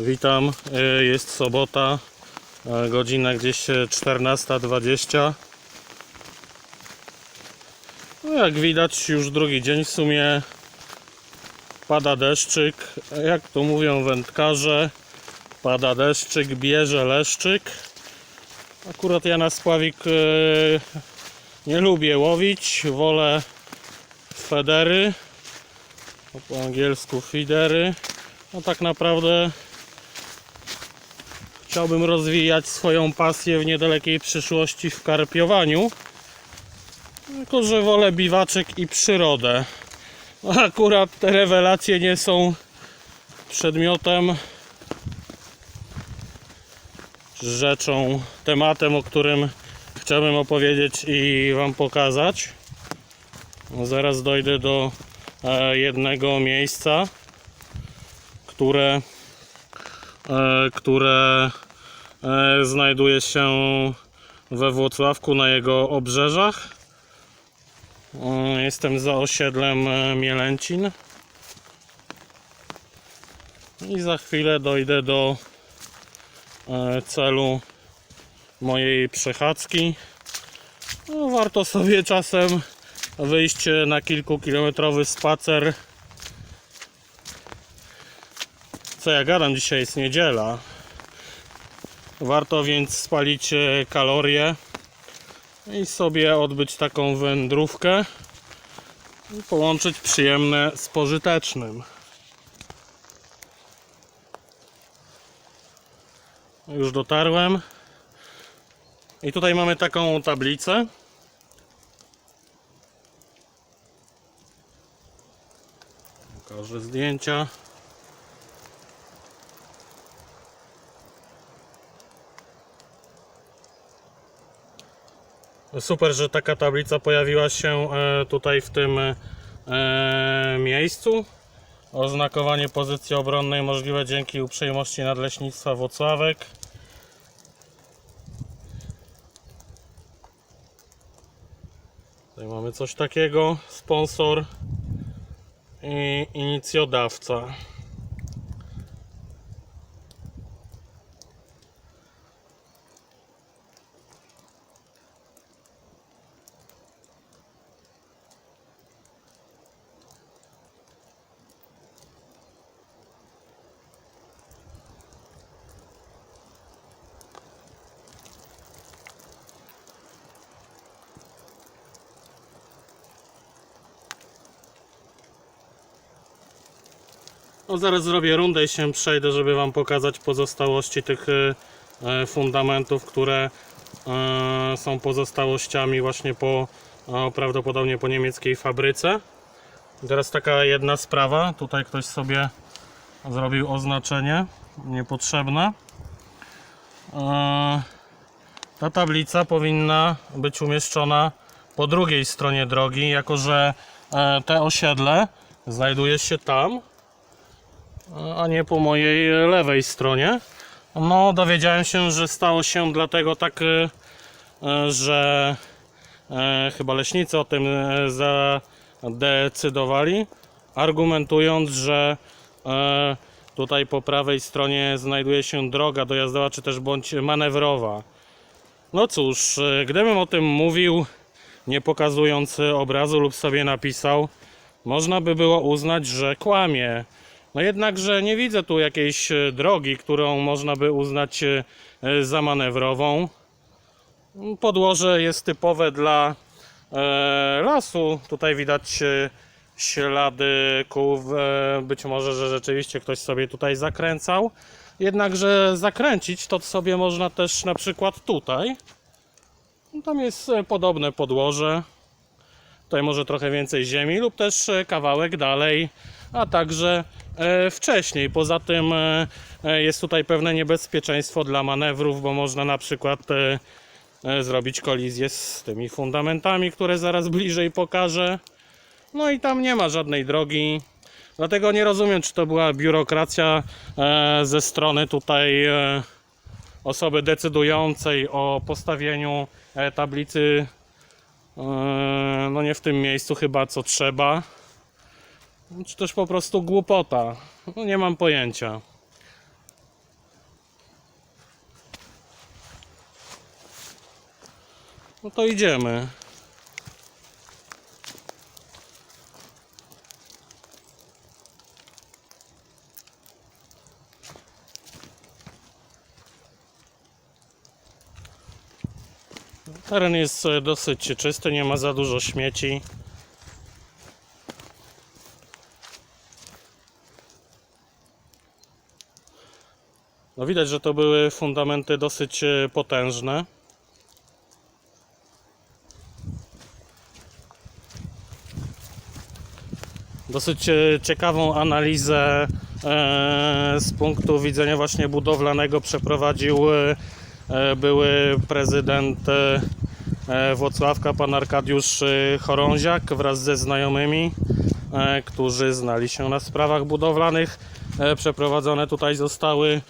Witam, y, jest sobota, y, godzina gdzieś y, 14.20. No jak widać już drugi dzień w sumie pada deszczyk, jak to mówią wędkarze, pada deszczyk, bierze leszczyk. Akurat ja na spławik nie lubię łowić, wolę federy, po angielsku feedery. No tak naprawdę chciałbym rozwijać swoją pasję w niedalekiej przyszłości w karpiowaniu. Tylko, że wolę biwaczek i przyrodę. No Akurat te rewelacje nie są przedmiotem, rzeczą, tematem, o którym chciałbym opowiedzieć i Wam pokazać. No Zaraz dojdę do e, jednego miejsca, które, e, które znajduje się we Włocławku na jego obrzeżach. E, Jestem za osiedlem e, Mielęcin. I za chwilę dojdę do e, celu mojej przechadzki. No, warto sobie czasem wyjść na kilkukilometrowy spacer. Co ja gadam, dzisiaj jest niedziela. Warto więc spalić e, kalorie i sobie odbyć taką wędrówkę i połączyć przyjemne z pożytecznym. Już dotarłem. I tutaj mamy taką tablicę. Pokażę zdjęcia. Super, że taka tablica pojawiła się e, tutaj w tym e, miejscu. Oznakowanie pozycji obronnej możliwe dzięki uprzejmości Nadleśnictwa Wocławek. Tutaj mamy coś takiego. Sponsor i inicjodawca. No zaraz zrobię rundę i się przejdę, żeby Wam pokazać pozostałości tych e, fundamentów, które e, są pozostałościami właśnie po prawdopodobnie po niemieckiej fabryce. Teraz taka jedna sprawa, tutaj ktoś sobie zrobił oznaczenie niepotrzebne. Ta tablica powinna być umieszczona po drugiej stronie drogi, jako że te osiedle znajduje się tam, a nie po mojej lewej stronie. No, dowiedziałem się, że stało się dlatego tak, e, e, że e, chyba leśnicy o tym e, zadecydowali, argumentując, że e, tutaj po prawej stronie znajduje się droga dojazdowa, czy też bądź manewrowa. No cóż, e, gdybym o tym mówił, nie pokazując obrazu lub sobie napisał, można by było uznać, że kłamie. No jednakże nie widzę tu jakiejś e, drogi, którą można by uznać e, e, za manewrową. Podłoże jest typowe dla lasu. Tutaj widać ślady kół. Być może, że rzeczywiście ktoś sobie tutaj zakręcał. Jednakże zakręcić to sobie można też na przykład tutaj. Tam jest podobne podłoże. Tutaj może trochę więcej ziemi lub też kawałek dalej, a także wcześniej. Poza tym e, e, jest tutaj pewne niebezpieczeństwo dla manewrów, bo można na przykład e, e, zrobić kolizję z tymi fundamentami, które zaraz bliżej pokażę. No i tam nie ma żadnej drogi. Dlatego nie rozumiem, czy to była biurokracja e, ze strony tutaj e, osoby decydującej o postawieniu e, tablicy no nie w tym miejscu chyba co trzeba czy też po prostu głupota. No nie mam pojęcia. No to idziemy. Teren jest e, dosyć czysty, nie ma za dużo śmieci. Widać, że to były fundamenty dosyć e, potężne. Dosyć e, ciekawą analizę e, z punktu widzenia właśnie budowlanego przeprowadził były prezydent Włocławka, pan Arkadiusz Chorąziak wraz ze znajomymi, którzy znali się na sprawach budowlanych. Przeprowadzone tutaj zostały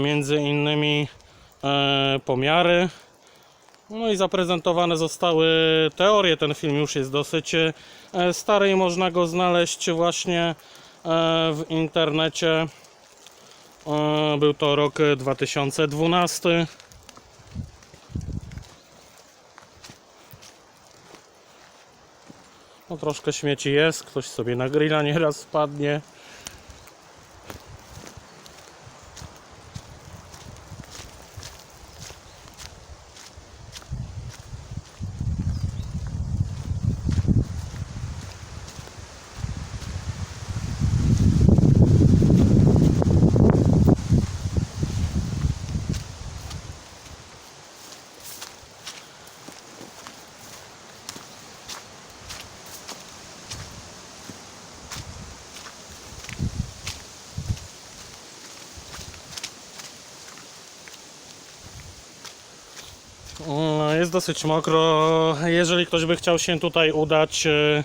między innymi e, pomiary. No i zaprezentowane zostały teorie. Ten film już jest dosyć e, stary i można go znaleźć właśnie e, w internecie. E, Był to rok 2012. No troszkę śmieci jest, ktoś sobie na grilla nieraz spadnie. Jest dosyć mokro. Jeżeli ktoś by chciał się tutaj udać, e,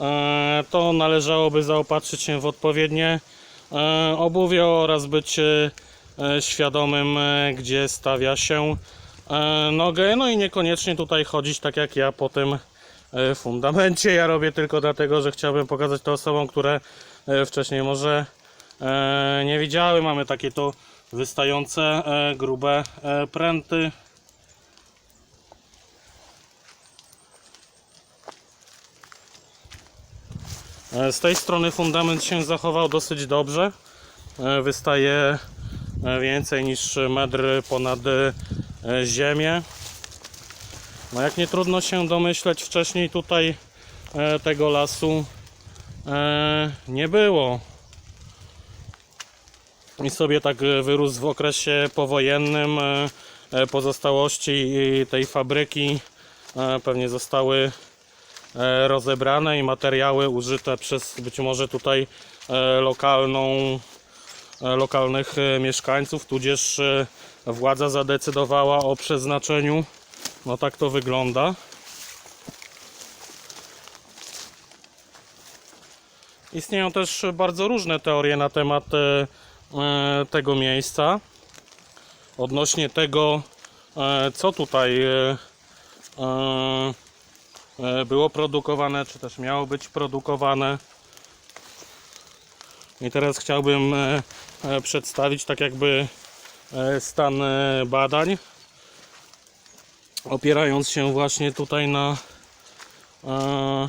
e, to należałoby zaopatrzyć się w odpowiednie e, obuwie oraz być świadomym, gdzie stawia się nogę. No i niekoniecznie tutaj chodzić tak jak ja po tym fundamencie. Ja robię tylko dlatego, że chciałbym pokazać to osobom, które wcześniej może nie widziały. Mamy takie tu wystające grube pręty. Z tej strony fundament się zachował dosyć dobrze. E, Wystaje e, więcej niż metr ponad e, ziemię. No jak nie trudno się domyśleć, wcześniej tutaj e, tego lasu e, nie było. I sobie tak e, wyrósł w okresie powojennym. e, e, Pozostałości tej fabryki e, pewnie zostały e, rozebrane i materiały użyte przez być może tutaj e, lokalną, e, lokalnych e, mieszkańców, tudzież e, władza zadecydowała o przeznaczeniu. No tak to wygląda. Istnieją też bardzo różne teorie na temat e, e, tego miejsca. Odnośnie tego, e, co tutaj e, e, e, było produkowane, czy też miało być produkowane. I teraz chciałbym e, e, przedstawić tak jakby e, stan e, badań, opierając się właśnie tutaj na e,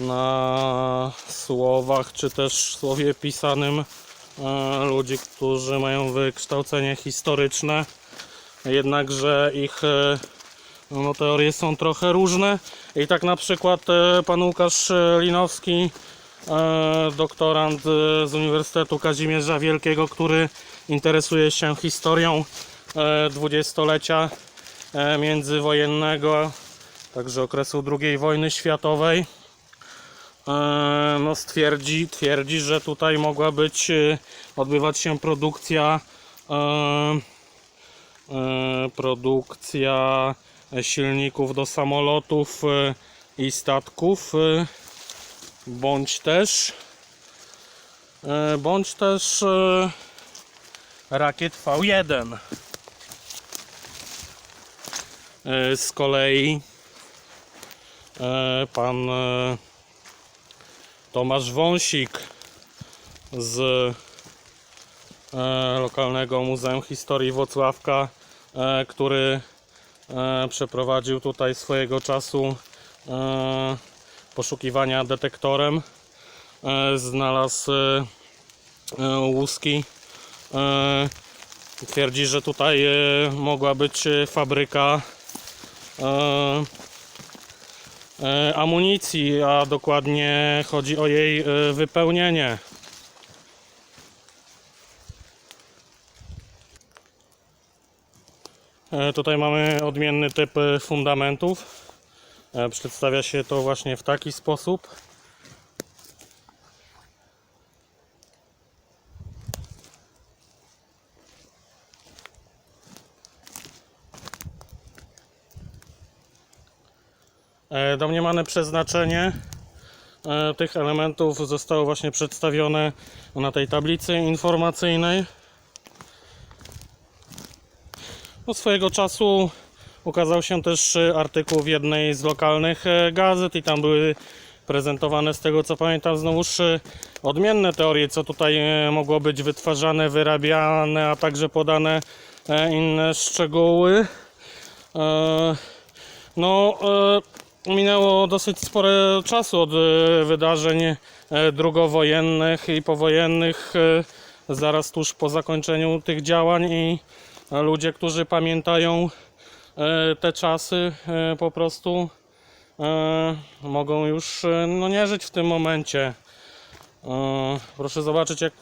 na słowach, czy też słowie pisanym e, ludzi, którzy mają wykształcenie historyczne jednakże ich e, no, teorie są trochę różne. I tak na przykład e, pan Łukasz Linowski e, doktorant z Uniwersytetu Kazimierza Wielkiego, który interesuje się historią dwudziestolecia międzywojennego, także okresu II wojny światowej no stwierdzi, twierdzi, że tutaj mogła być, odbywać się produkcja produkcja silników do samolotów e, i statków. E, bądź też e, bądź też e, rakiet V1 E, z kolei e, pan e, Tomasz Wąsik z e, lokalnego Muzeum Historii Włocławka e, który e, przeprowadził tutaj swojego czasu e, poszukiwania detektorem. E, Znalazł e, e, łuski. E, Twierdzi, że tutaj e, mogła być e, fabryka e, e, amunicji, a dokładnie chodzi o jej e, wypełnienie. Tutaj mamy odmienny typ e, fundamentów. E, Przedstawia się to właśnie w taki sposób. E, Domniemane przeznaczenie e, tych elementów zostało właśnie przedstawione na tej tablicy informacyjnej. No, swojego czasu ukazał się też e, artykuł w jednej z lokalnych e, gazet i tam były prezentowane z tego co pamiętam znowuż e, odmienne teorie, co tutaj mogło być wytwarzane, wyrabiane, a także podane e, inne szczegóły. E, No, e, minęło dosyć spore czasu od wydarzeń drugowojennych i powojennych, zaraz tuż po zakończeniu tych działań i ludzie, którzy pamiętają e, te czasy e, po prostu e, mogą już no, nie żyć w tym momencie. Proszę zobaczyć jak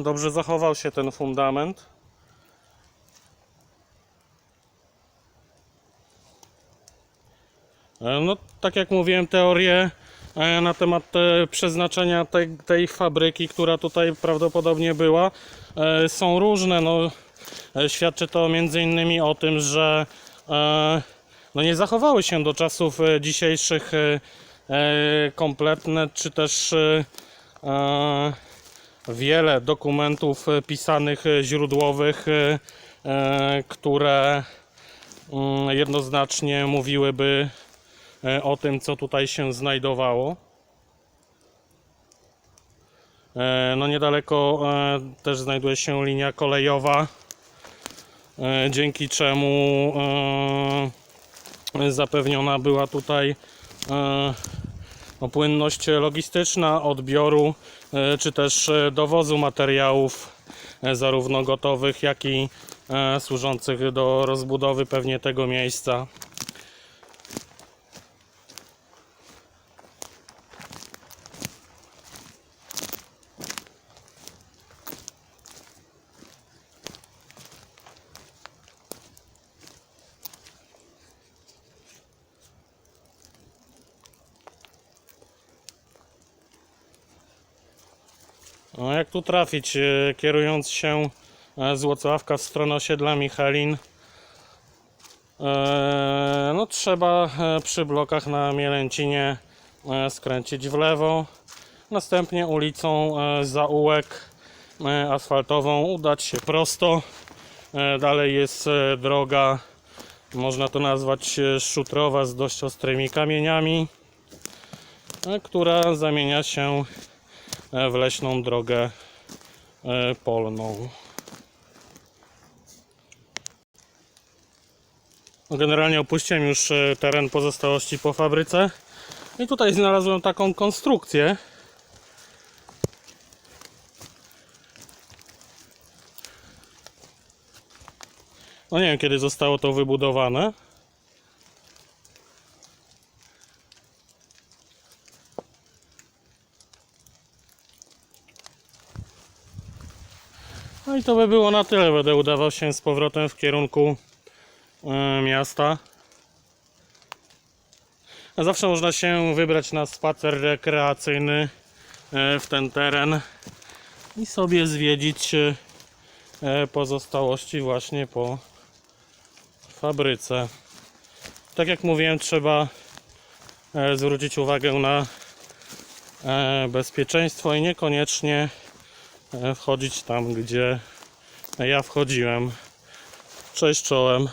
dobrze zachował się ten fundament. No, tak jak mówiłem, teorie na temat przeznaczenia tej, tej fabryki, która tutaj prawdopodobnie była, są różne. No, świadczy to innymi o tym, że e, no nie zachowały się do czasów e, dzisiejszych e, e, kompletne, czy też e, e, wiele dokumentów e, pisanych, e, źródłowych, e, e, które mm, jednoznacznie mówiłyby e, o tym, co tutaj się znajdowało. E, No niedaleko e, też znajduje się linia kolejowa, e, dzięki czemu e, zapewniona była tutaj e, no, płynność logistyczna odbioru e, czy też e, dowozu materiałów e, zarówno gotowych, jak i e, służących do rozbudowy pewnie tego miejsca. No jak tu trafić, e, kierując się e, z Łocławka w stronę osiedla Michalin? E, No trzeba przy blokach na Mielęcinie skręcić w lewo. Następnie ulicą Zaułek asfaltową udać się prosto. Dalej jest droga, można to nazwać szutrowa z dość ostrymi kamieniami, która zamienia się w leśną drogę e, polną. No, Generalnie opuściłem już e, teren pozostałości po fabryce i tutaj znalazłem taką konstrukcję. No nie wiem kiedy zostało to wybudowane. I to by było na tyle. Będę udawał się z powrotem w kierunku e, miasta. Zawsze można się wybrać na spacer rekreacyjny e, w ten teren i sobie zwiedzić e, pozostałości właśnie po fabryce. Tak jak mówiłem, trzeba zwrócić uwagę na bezpieczeństwo i niekoniecznie wchodzić tam, gdzie ja wchodziłem. Cześć czołem.